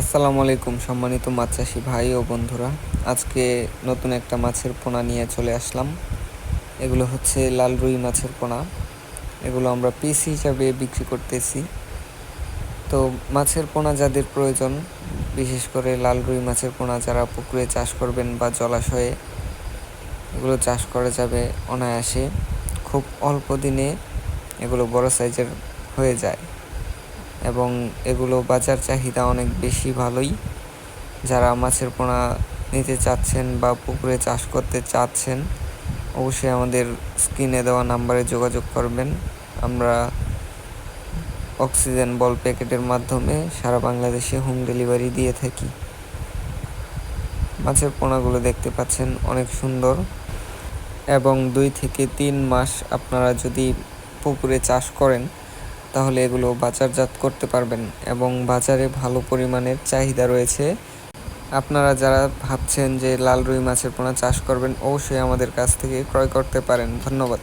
আসসালামু আলাইকুম সম্মানিত মাছ চাষি ভাই ও বন্ধুরা। আজকে নতুন একটা মাছের পোনা নিয়ে চলে আসলাম। এগুলো হচ্ছে লাল রুই মাছের পোনা। এগুলো আমরা পিস হিসাবে বিক্রি করতেছি। তো মাছের পোনা যাদের প্রয়োজন, বিশেষ করে লাল রুই মাছের পোনা যারা পুকুরে চাষ করবেন বা জলাশয়ে, এগুলো চাষ করা যাবে অনায়াসে। খুব অল্প দিনে এগুলো বড় সাইজের হয়ে যায়। এবং এগুলো বাজার চাহিদা অনেক বেশি ভালোই। যারা মাছের পোনা নিতে চাচ্ছেন বা পুকুরে চাষ করতে চাচ্ছেন, অবশ্যই আমাদের স্ক্রিনে দেওয়া নাম্বারে যোগাযোগ করবেন। আমরা অক্সিজেন বল প্যাকেটের মাধ্যমে সারা বাংলাদেশে হোম ডেলিভারি দিয়ে থাকি। মাছের পোনাগুলো দেখতে পাচ্ছেন, অনেক সুন্দর। এবং দুই থেকে তিন মাস আপনারা যদি পুকুরে চাষ করেন তাহলে এগুলো বাজারজাত করতে পারবেন এবং বাজারে ভালো পরিমাণের চাহিদা রয়েছে। আপনারা যারা ভাবছেন যে লাল রুই মাছের পোনা চাষ করবেন, অবশ্যই আমাদের কাছ থেকে ক্রয় করতে পারেন। ধন্যবাদ।